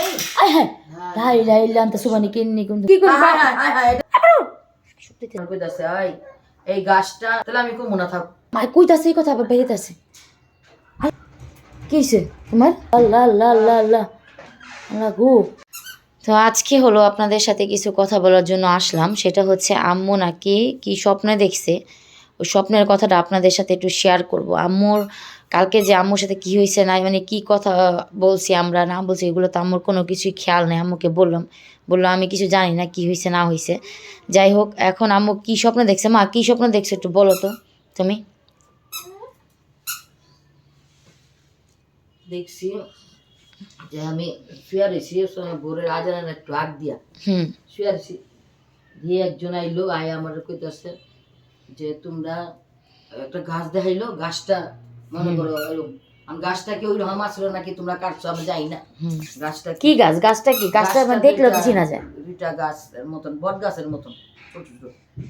এই আয় লাই লাই লান্তা সুবানি কিন্নি কিন্তু কি করব হাই হাই হাই হাই এটা আমার কইতাছে আই এই গাছটা তাহলে আমি কমু না থাক মাই কইতাছে এই কথা আবার বেরিতেছে তোমার? আল্লাহ আল্লাহ আল্লাহ আল্লাহ আল্লাহ গো। তো আজকে হলো আপনাদের সাথে কিছু কথা বলার জন্য আসলাম। সেটা হচ্ছে আম্মু নাকি কি স্বপ্নে দেখছে। ওই স্বপ্নের কথাটা আপনাদের সাথে একটু শেয়ার করব। আম্মুর কালকে যে আম্মুর সাথে কি হয়েছে না মানে কি কথা বলছি আমরা না বলছি এগুলো তো আম্মুর কোনো কিছুই খেয়াল নেই। আম্মুকে বললাম বলল আমি কিছু জানি না কি হয়েছে না হয়েছে। যাই হোক এখন আম্মু কি স্বপ্ন দেখছে? মা কি স্বপ্ন দেখছে একটু বলো তো তুমি। দেখছি যে আমি শুয়ে রয়েছি ভোরের আজানের একটু আগ দিয়া। হুম। শুয়ে রয়েছি। দিয়ে একজন আইলো আয় আমার কইতাছে যে তোমরা একটা গাছ দেখাইলো গাছটা মনে করো আমি গাছটা কি ওই রকম আসলো নাকি তোমরা কাটছো আমি যাই না? গাছটা কি গাছ? গাছটা কি? গাছটা মানে দেখলে তো চিনা যায়। দুইটা গাছের মতন বট গাছের মতন ছোট ছোট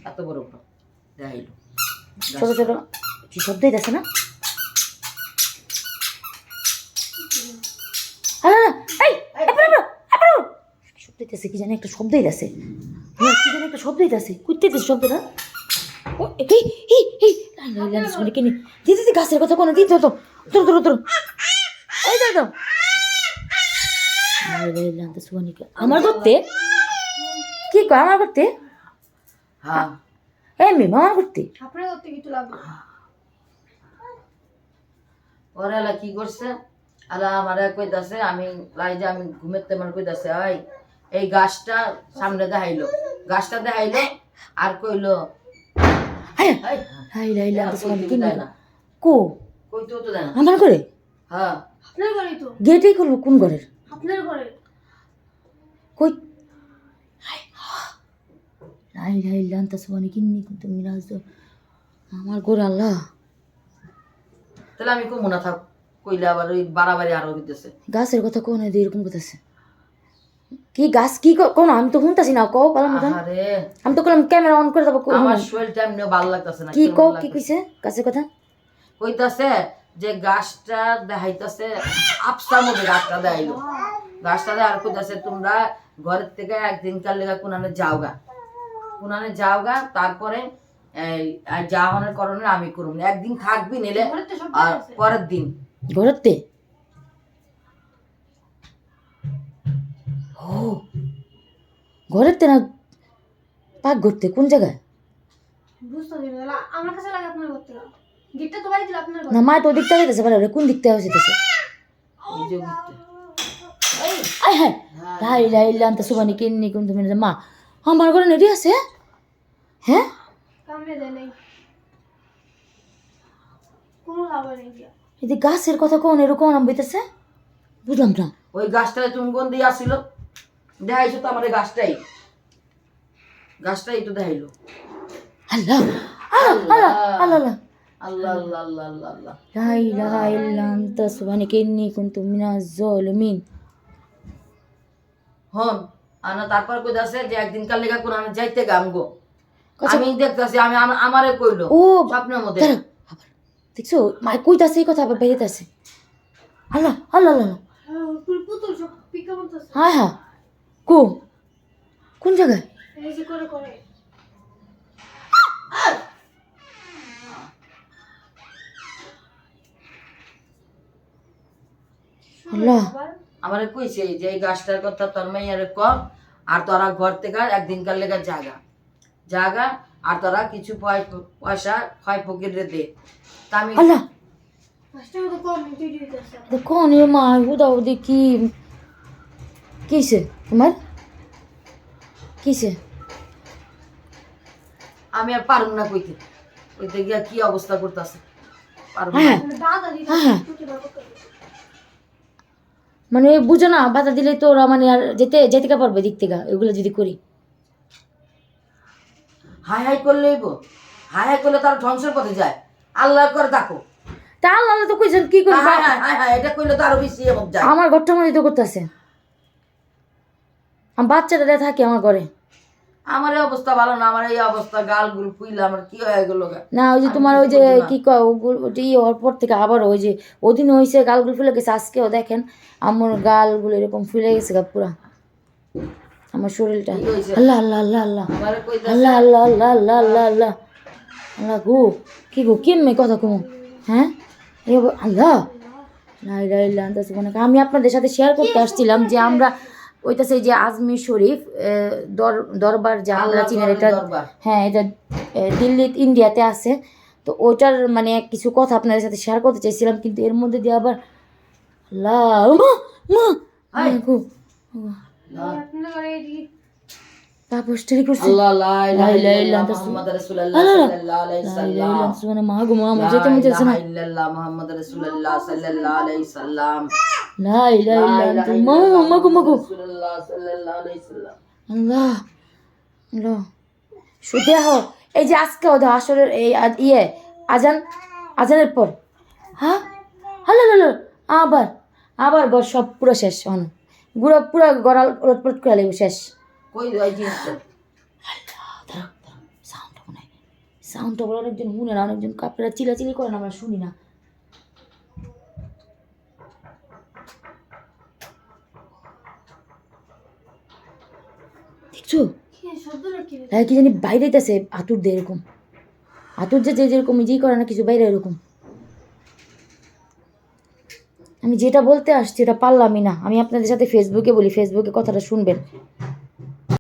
এত বড় বড়। দেখাইলো। ছোট ছোট। কি শব্দ হইতেছে না। কি জানি একটা শব্দ হইতেছে। হ্যাঁ, কি জানি একটা শব্দ হইতেছে। কুত্তে শব্দটা? ও, এই, এই, এই। দিদি দিদি গাছের কথা কোনো দিতে হতো তোর তোর তোর এই তো আমার করতে কি কয় আমার করতে হ্যাঁ এমনি আমার করতে আপনার এলা কি করছে আলা আমার কইতাছে আমি লাই যে আমি ঘুমের তেমন কইতাছে ওই এই গাছটা সামনে দেখাইলো গাছটা দেখাইলো আর কইলো এই, হাই লাই লাই তো সুয়ানি তো না। কো? কইতেও তো না। আমার করে হ্যাঁ। আপনার ঘরেই তো। গেটেই করব কোন ঘরের? আপনার ঘরে। কই? লাই লাই লান্তা কিন্নি? কিন্তু মিরাজ আমার ঘরে আল্লাহ। তাহলে আমি কমু না থাক। কইলে আবার ওই বাড়াবাড়ি আরও হইতেছে। গাছের কথা কোন এরকম কথাছে কি গাছ কি কোন আমি তো শুনতাছি না কও পালাম না আমি তো করলাম ক্যামেরা অন করে দেবো আমার শরীরটা এমনি ভালো লাগতেছে না কি কও কি কইছে গাছের কথা? কইতাছে যে গাছটা দেখাইতাছে আপসার মধ্যে গাছটা দেখাইলো। গাছটা দেখার কইতাছে তোমরা ঘরের থেকে একদিন কার লেগা কোনানে যাওগা। কোনানে যাওগা তারপরে এই আর যাওয়ানোর কারণে আমি করুন একদিন থাকবি নিলে ঘরের পরের দিন। ঘরেতে ও ঘরেতে না পাক ঘরতে কোন জায়গায়? বুঝতে না তাহলে আমার কাছে লাগে আপনার করতে গেটটা তো বাড়ি দিল আপনার না মা তো ওদিকটা হইতেছে ভালো কোন দিকটা হইতেছে এই আয় হ্যাঁ। লাই লাই লান্তা সুবানি কিন্নি কিন্তু মিরাজ মা আমার ঘরে নেডি আছে? হ্যাঁ? কামড়ে দেয় নাই। কোনো খাবার নেই এই গাছের কথা কোন এরকম নাম বইতেছে বুঝলাম না ওই গাছটা তুমি কোন দিয়ে আসছিল দেখাইছো তো আমার এই গাছটাই। গাছটাই তো দেখাইলো। আল্লাহ আল্লাহ আল্লাহ আল্লাহ আল্লাহ। আল্লাহ আল্লাহ আল্লাহ আল্লাহ লা ইলাহা ইল্লা আনতা সুবহানাকা ইন্নী কুনতু মিনাজ জালিমিন হন আনা তারপর কইতাছে যে একদিন কাল লেগা কোন আমি যাইতে গামগো আচ্ছা। আমি দেখতাছি আমি আমারে কইলো ও স্বপ্নের মধ্যে। দাঁড়াও আবার। দেখছ মা কইতাছে এই কথা আবার আল্লাহ আল্লাহ আল্লাহ হ্যাঁ, হ্যাঁ হ্যাঁ। কো। কোন জায়গায়? আমার কইছে যে এই গাছটার কথা তোর মেয়ের কম আর তোরা ঘর থেকে একদিনকার লেগে জাগা। জায়গা আর তোরা কিছু পয়সা ক্ষয় ফকিরে দে। তা আমি কোন মা দেখি কিসে তোমার? কিসে আমি আর পারুম না কইতে। কইতে গিয়া কি অবস্থা করতেছে? পারুম হ্যাঁ। মানে হ্যাঁ। মানে বুঝো না বাধা দিলে তো ওরা মানে আর যেতে যেতে পারবে দিক থেকে এগুলো যদি করি। হাই হাই করলে হইব। হাই হাই করলে তার ধ্বংসের পথে যায়। আল্লাহ করে দেখো তা আল্লাহ তো কইছেন কি করব? হাই হাই হাই হাই এটা কইলে তো আরও বেশি এমন যায়। আমার ঘরটা মধ্যে তো করতেছে। আমার বাচ্চাটা থাকে আমার ঘরে। আমার অবস্থা ভালো না আমার এই অবস্থা গাল গুল ফুইলা আমার কি হয়ে গেল না ওই যে তোমার ওই যে কি কয় ওগুলো ওটি হওয়ার পর থেকে আবার ওই যে ওদিন হয়েছে গালগুলো ফুলে গেছে আজকেও দেখেন আমার গালগুলো এরকম ফুলে গেছে গা পুরা। আমার শরীরটা? আল্লাহ আল্লাহ আল্লাহ আল্লাহ। আল্লাহ আল্লাহ আল্লাহ আল্লাহ আল্লাহ আল্লাহ। আল্লাহ গো কি গো কেমনে কথা কমু? হ্যাঁ? আল্লাহ। আমি আপনাদের সাথে শেয়ার করতে আসছিলাম যে আমরা ওইটাছে যে আজমির শরীফ দর দরবার যা আমরা আল্লাহ চিনি এটা হ্যাঁ এটা দিল্লি ইন্ডিয়াতে আছে। তো ওইটার মানে কিছু কথা আপনাদের সাথে শেয়ার করতে চাইছিলাম কিন্তু এর মধ্যে দিয়ে আবার আল্লাহ মা মা মা ঘরে এই করছে। আল্লাহ লা ইলাহা ইল্লাল্লাহ ইল্লাল্লাহ রাসূলুল্লাহ সাল্লাল্লাহু আলাইহি সাল্লাম ইলাহা মা গো মা আমার লা যেতে না। ইল্লাল্লাহ মুহাম্মাদ রাসূলুল্লাহ সাল্লাল্লাহু আলাইহি সাল্লাম। লা ইলাহা ইল্লাল্লাহ, মা মা গো মা গো রাসূলুল্লাহ সাল্লাল্লাহু আলাইহি সাল্লাম। আল্লাহ আল্লাহ। শুতে হো এই যে আজকে ওদের আসরের এই ইয়ে আজান আজানের পর। হ্যাঁ? হ্যালো হ্যালো আবার আবার ঘর সব পুরো শেষ অন গুড়া পুরো গড়াল উলটপলট করে লাগবে শেষ। কই ওই জিনিসটা? সাউন্ডটা মনে হয়। সাউন্ডটা বলে অনেকজন মনে না অনেকজন কাপড়া চিলাচিলি করেন আমরা শুনি না। দেখছ? কি কি জানি বাইরে আছে আতুর দিয়ে এরকম। আতুর যে যে যেরকম নিজেই করে না কিছু বাইরে এরকম। আমি যেটা বলতে আসছি এটা পারলামই না। আমি আপনাদের সাথে ফেসবুকে বলি ফেসবুকে কথাটা শুনবেন।